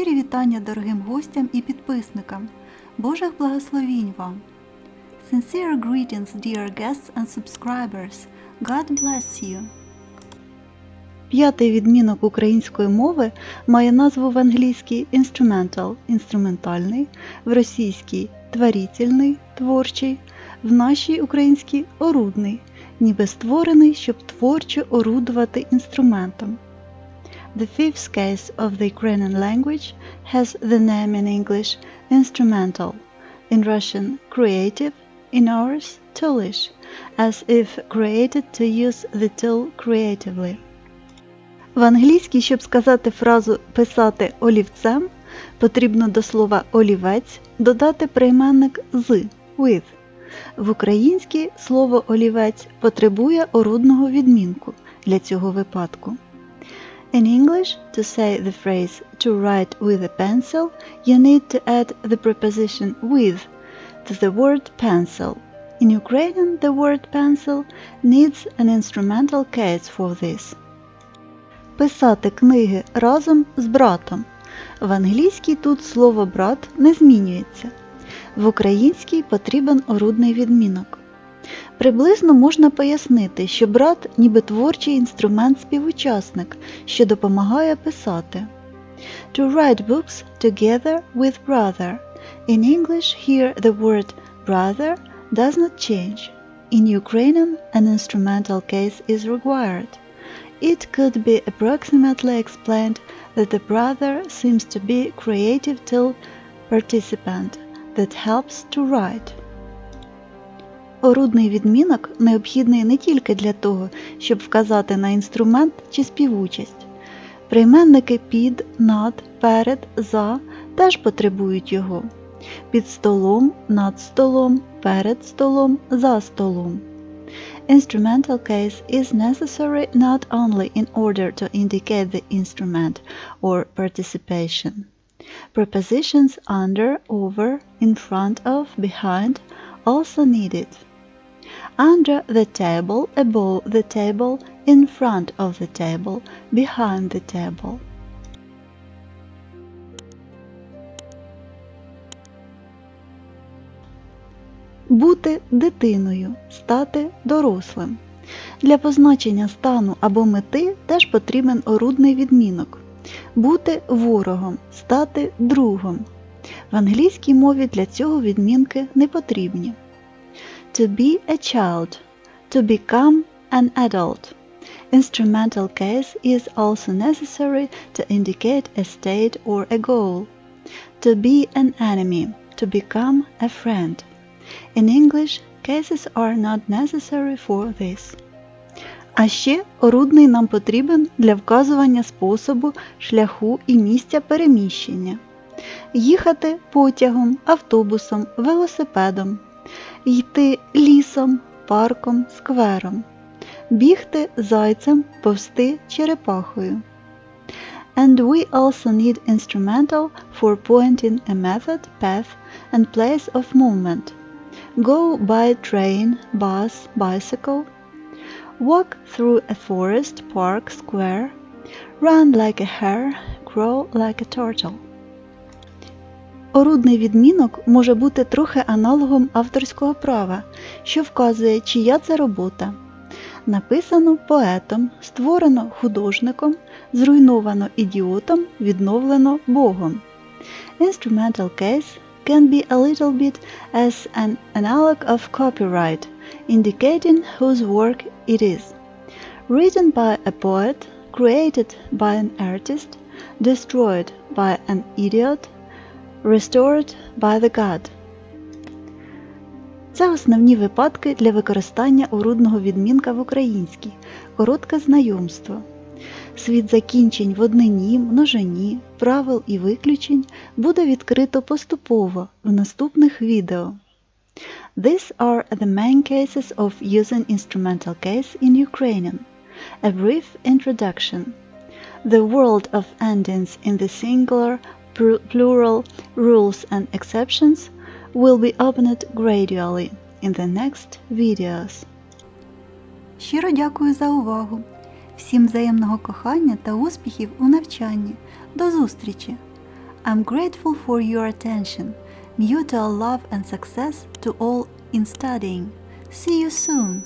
Щирі вітання дорогим гостям і підписникам. Божих благословінь вам! Sincere greetings, dear guests and subscribers. God bless you! П'ятий відмінок української мови має назву в англійській instrumental – інструментальний, в російській творітельний – творчий, в нашій українській орудний, ніби створений, щоб творчо орудувати інструментом. The fifth case of the Ukrainian language has the name in English instrumental, in Russian creative, in ours toolish, as if created to use the tool creatively. В англійській, щоб сказати фразу писати олівцем, потрібно до слова олівець додати прийменник з with. В українській слово олівець потребує орудного відмінку для цього випадку. In English, to say the phrase to write with a pencil, you need to add the preposition with to the word pencil. In Ukrainian, the word pencil needs an instrumental case for this. Писати книги разом з братом. В англійській тут слово брат не змінюється. В українській потрібен орудний відмінок. Приблизно можна пояснити, що брат ніби творчий інструмент-співучасник, що допомагає писати. To write books together with brother. In English here the word brother does not change. In Ukrainian an instrumental case is required. It could be approximately explained that the brother seems to be creative tool participant that helps to write. Орудний відмінок необхідний не тільки для того, щоб вказати на інструмент чи співучасть. Прийменники під, над, перед, за теж потребують його. Під столом, над столом, перед столом, за столом. Instrumental case is necessary not only in order to indicate the instrument or participation. Prepositions under, over, in front of, behind also needed. Under the table, above the table, in front of the table, behind the table. Бути дитиною, стати дорослим. Для позначення стану або мети теж потрібен орудний відмінок. Бути ворогом, стати другом. В англійській мові для цього відмінки не потрібні. To be a child, to become an adult. Instrumental case is also necessary to indicate a state or a goal. To be an enemy, to become a friend. In English, cases are not necessary for this. А ще орудний нам потрібен для вказування способу, шляху і місця переміщення. Їхати потягом, автобусом, велосипедом, йти лісом, парком, сквером, бігти зайцем, повсти черепахою. And we also need instrumental for pointing a method, path and place of movement. Go by train, bus, bicycle. Walk through a forest, park, square. Run like a hare, grow like a turtle. Орудний відмінок може бути трохи аналогом авторського права, що вказує, чия це робота. Написано поетом, створено художником, зруйновано ідіотом, відновлено Богом. Instrumental case can be a little bit as an analog of copyright, indicating whose work it is. Written by a poet, created by an artist, destroyed by an idiot, restored by the God. Це основні випадки для використання орудного відмінка в українській. Коротке знайомство. Світ закінчень в однині, множині, правил і виключень буде відкрито поступово в наступних відео. These are the main cases of using instrumental case in Ukrainian. A brief introduction. The world of endings in the singular, plural, rules and exceptions will be opened gradually in the next videos. Щиро дякую за увагу. Всім взаємного кохання та успіхів у навчанні. До зустрічі! I'm grateful for your attention. Mutual love and success to all in studying. See you soon!